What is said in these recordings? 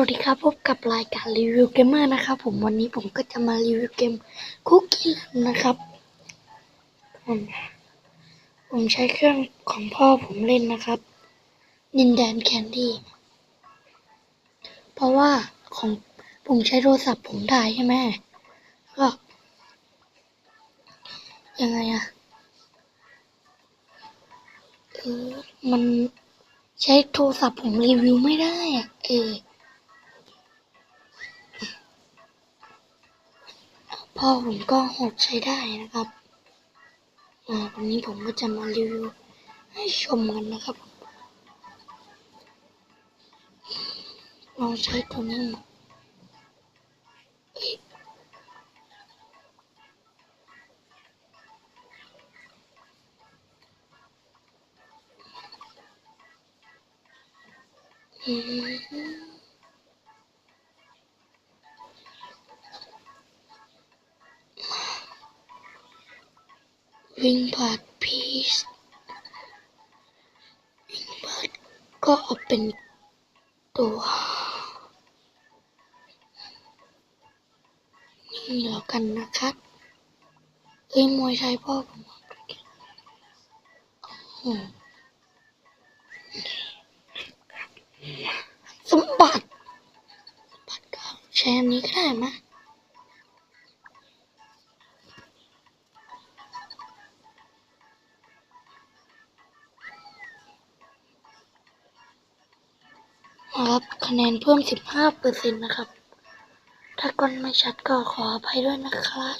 วัสดีครับพบกับรายการรีวิวเกมเมอร์นะครับผมวันนี้ผมก็จะมารีวิวเกมคุกกี้นะครับผมผมใช้เครื่องของพ่อผมเล่นนะครับนินแดนแคนดี้เพราะว่าของผมใช้โทรศัพท์ผมถ่ายใช่ไหมก็ยังไงอะเออมันใช้โทรศัพท์ผมรีวิวไม่ได้อะเออ พ่อผมก็หดใช้ได้นะครับอ่าวันนี้ผมก็จะมารีวิวให้ชมกันนะครับลองใช้ตัวนี้มาอืม วิ่งผ่านพีชวิ่งผ่านก็เอาเป็นตัวนี่แล้วกันนะครับเอ้ยมวยไทยพ่อผมเอาไปกินอืมสมบัติสมบัติก็ใช้อันนี้ก็ได้ไหม แนนเพิ่ม 15เปอร์เซ็นต์นะครับ ถ้าก้อนไม่ชัดก็ขออภัยด้วยนะครับ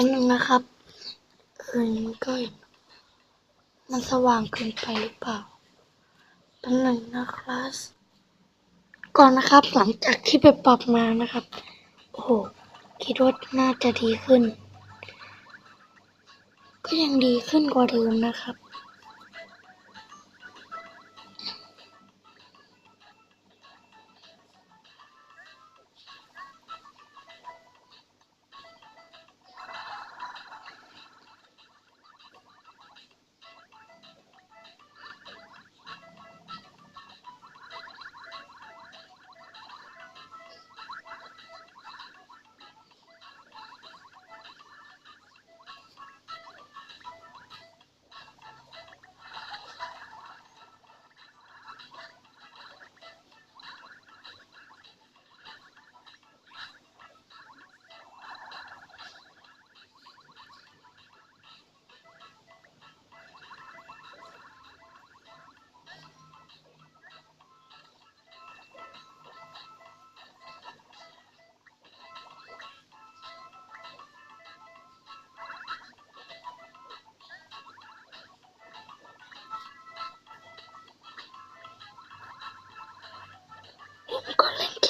ป๊บนึงนะครับเออมันก็เห็นมันสว่างเกินไปหรือเปล่าแป๊บนึงนะครับ ก่อนนะครับหลังจากที่ไปปรับมานะครับ โอ้โหคิดว่าน่าจะดีขึ้น ก็ยังดีขึ้นกว่าเดิมนะครับ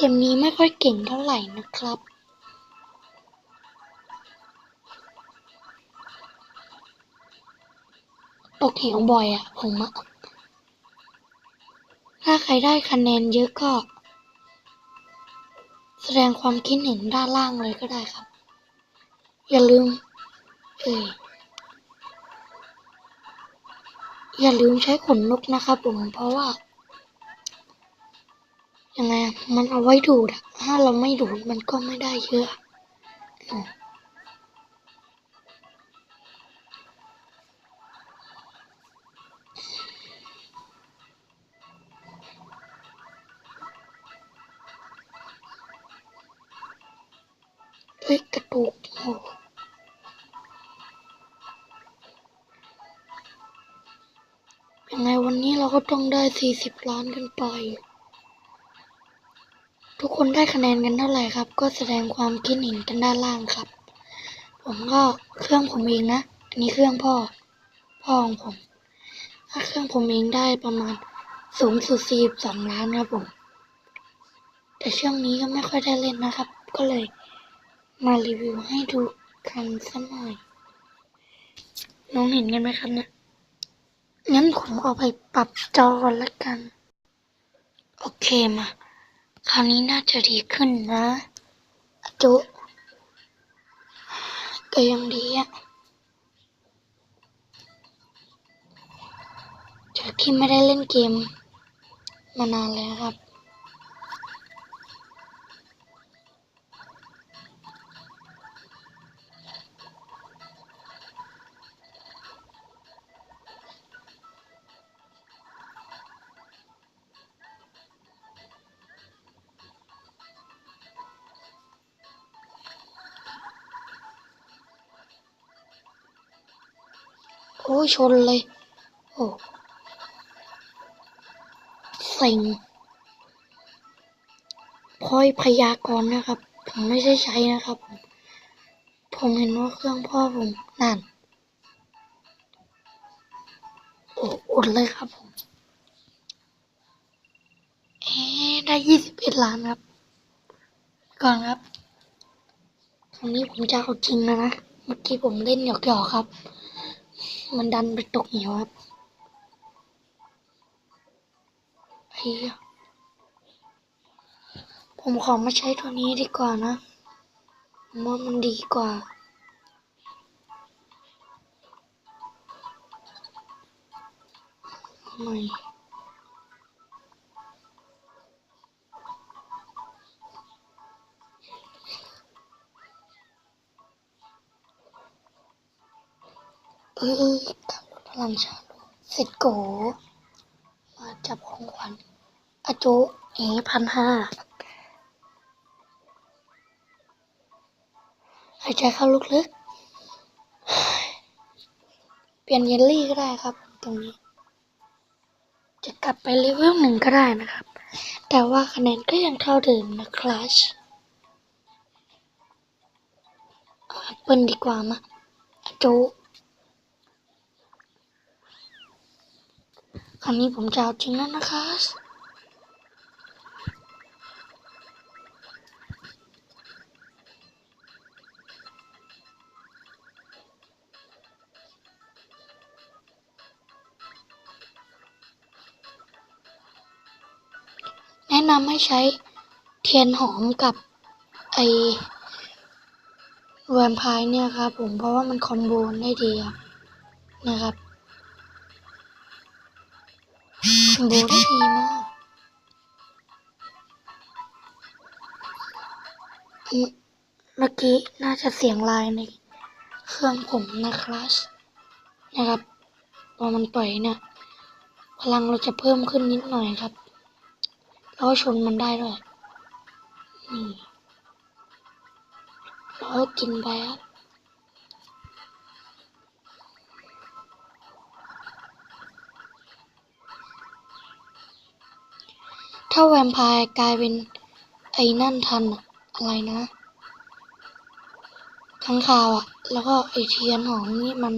ก็เกมนี้ไม่ค่อยเก่งเท่าไหร่นะครับ ตกเหวบ่อยอะผมอะถ้าใครได้คะแนนเยอะก็ แสดงความคิดเห็นด้านล่างเลยก็ได้ครับ อย่าลืม เอยอย่าลืมใช้ขนนกนะครับผมเพราะว่า ยังไงมันเอาไว้ดูดอะถ้าเราไม่ดูดมันก็ไม่ได้เยอะเฮ้ยกระดูกโอ้ยังไงวันนี้เราก็ต้องได้สี่สิบล้านกันไป ทุกคนได้คะแนนกันเท่าไหร่ครับ ก็แสดงความคิดเห็นกันด้านล่างครับ ผมก็เครื่องผมเองนะ อันนี้เครื่องพ่อ พ่อของผม ถ้าเครื่องผมเองได้ประมาณสูงสุดสี่สองล้านครับผม แต่ช่วงนี้ก็ไม่ค่อยได้เล่นนะครับ ก็เลยมารีวิวให้ดูกันสักหน่อย น้องเห็นกันไหมครับเนี่ย งั้นผมเอาไปปรับจอก่อนละกัน โอเคมา คราวนี้น่าจะดีขึ้นนะ จุก็ยังดีอะจากที่ไม่ได้เล่นเกมมานานแล้วครับ อ้ยชนเลย โอ้เซ็งพอยพยากรณ์นะครับ ผมไม่ได้ใช้นะครับ ผมผมเห็นว่าเครื่องพ่อผมนั่น โอ้อดเลยครับผมเอ๊ได้ยี่สิบเอ็ดล้านครับ ก่อนครับคราวนี้ผมจะเอาจริงแล้วนะ เมื่อกี้ผมเล่นหยอกๆครับ มันดันไปตกเหวครับเฮียผมขอมาใช้ตัวนี้ดีกว่านะผมว่ามันดีกว่า ไม่ เออขับรถพลังชาลงเสร็จโก มาจับของขวัญอาจุเอ๋พันห้าหายใจเข้าลึกๆ เปลี่ยนเยลลี่ก็ได้ครับ ตรงนี้ จะกลับไปเลเวลหนึ่งก็ได้นะครับ แต่ว่าคะแนนก็ยังเท่าเดิมนะครับเอาแอปเปิลดีกว่ามาอาจุ คราวนี้ผมจะเอาจริงแล้วนะคะแนะนำให้ใช้เทียนหอมกับไอแวมไพร์เนี่ยครับผมเพราะว่ามันคอมโบนได้ดีครับนะครับ โบได้ดีมากเมื่อกี้น่าจะเสียงลายในเครื่องผมนะครับนะครับพอมันปล่อยเนี่ยพลังเราจะเพิ่มขึ้นนิดหน่อยครับ แล้วก็ชนมันได้ด้วยนี่แล้วก็กินไปครับ ถ้าแวมไพร์กลายเป็นไอ้นั่นทันอะอะไรนะข้างคาวอะแล้วก็ไอเทียนหอมนี่มัน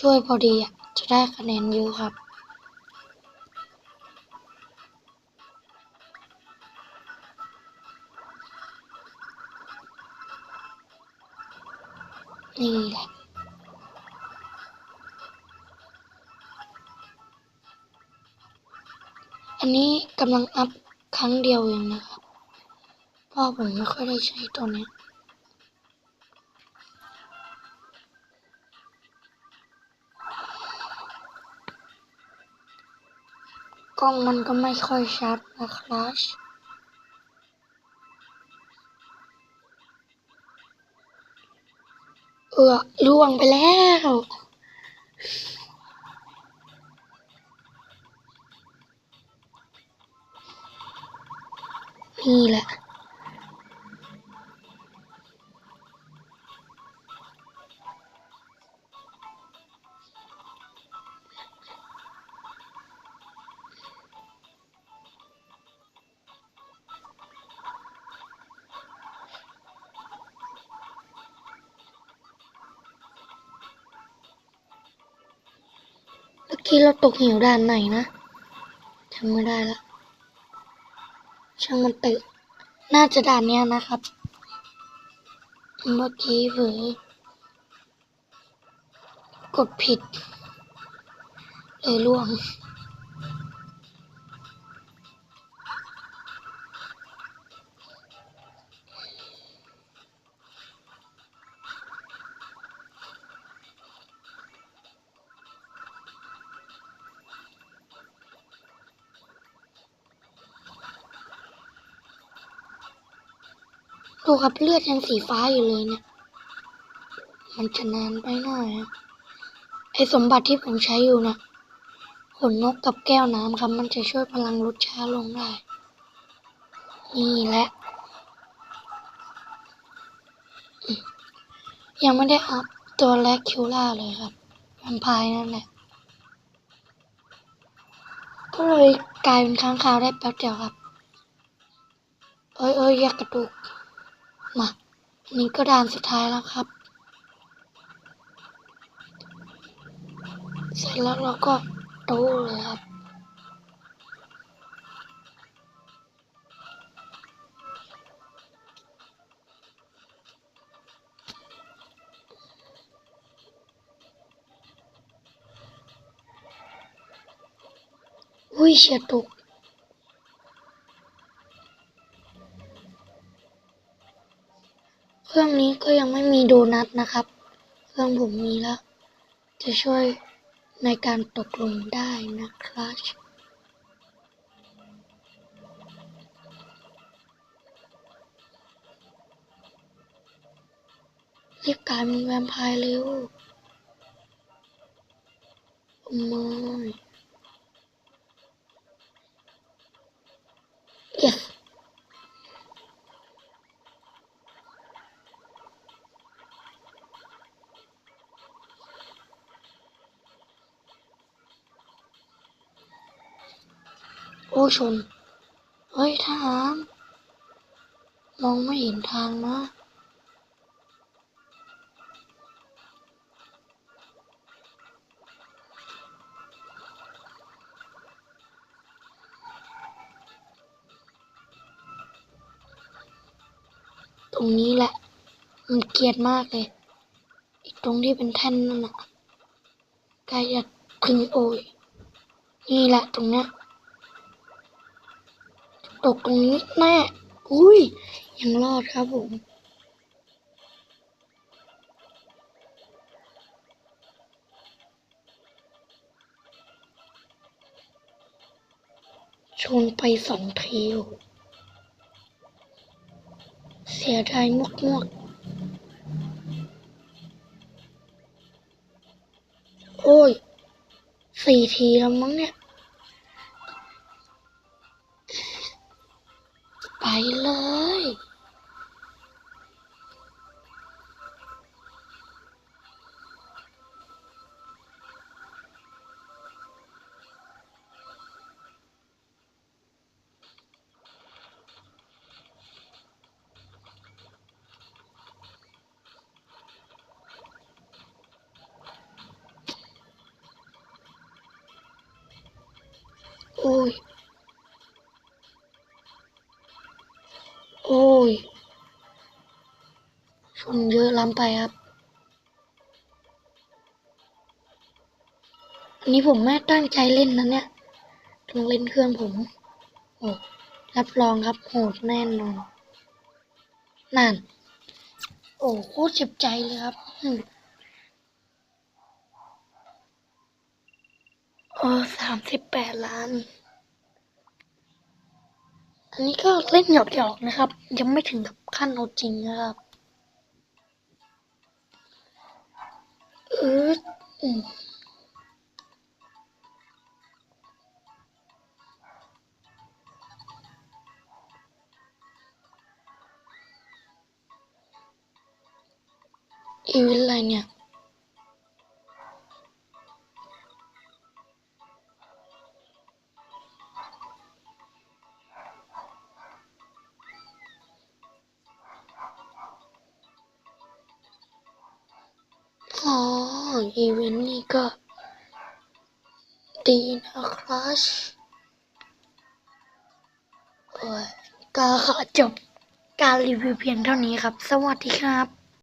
ช่วยพอดีอะจะได้คะแนนเยอะครับ กำลังอัพครั้งเดียวเองนะครับพราะผมไม่ค่อยได้ใช้ตัวนี้กล้องมันก็ไม่ค่อยชัดนะครับเออล่วงไปแล้ว นี่แหละ เมื่อกี้เราตกเหวด่านไหนนะจำไม่ได้ละ ช่างมันเตะน่าจะด่านเนี้ยนะครับ เมื่อกี้เผลอกดผิด เลยล่วง ดูครับเลือดยังสีฟ้าอยู่เลยเนี่ย มันจะนานไปหน่อยอะไอสมบัติที่ผมใช้อยู่นะขนนกกับแก้วน้ำครับ มันจะช่วยพลังลดช้าลงได้ นี่แหละ ยังไม่ได้อัพตัวแรกคิวล่าเลยครับแวมพร์นั่นแหละก็เลยกลายเป็นค้างคาวได้แป๊บเดียวครับ เอ้ยเอ้ยอยากกระตุก มาอันนี้ก็ด่านสุดท้ายแล้วครับ เสร็จแล้วเราก็ตู้เลยครับอุ้ยเฉียดตก ครื่องนี้ก็ยังไม่มีโดนัทนะครับ เครื่องผมมีแล้ว จะช่วยในการตกลงได้นะครับ รีบกลายเป็นแวมไพร์เร็วโอ้ไชน เฮ้ยทหาร มองไม่เห็นทางนะ ตรงนี้แหละ มันเกลียดมากเลย อีกตรงที่เป็นแท่นนั่นน่ะใกล้จะถึงโอยนี่แหละตรงเนี้ย ตกตรงนี้แน่ อุ้ย ยังรอดครับผม ชนไปสองทีโอ้โหเสียดายมกมกโอ้ย สี่ทีแล้วมั้งเนี่ย เลยโอ้ย โอ้ยชนเยอะล้ำไปครับ อันนี้ผมไม่ตั้งใจเล่นนะเนี่ยต้องเล่นเครื่องผม โอ้รับรองครับโหดแน่นอน นั่น โอ้โคตรเจ็บใจเลยครับอืมโอ้สามสิบแปดล้าน อันนี้ก็เล่นหยอกๆนะครับ ยังไม่ถึงกับขั้นเอาจริงนะครับเอออืมอีเวนต์อะไรเนี่ย อ๋อ อีเวนต์นี้ก็ ดีนะครับก็ขอจบการรีวิวเพียงเท่านี้ครับ สวัสดีครับ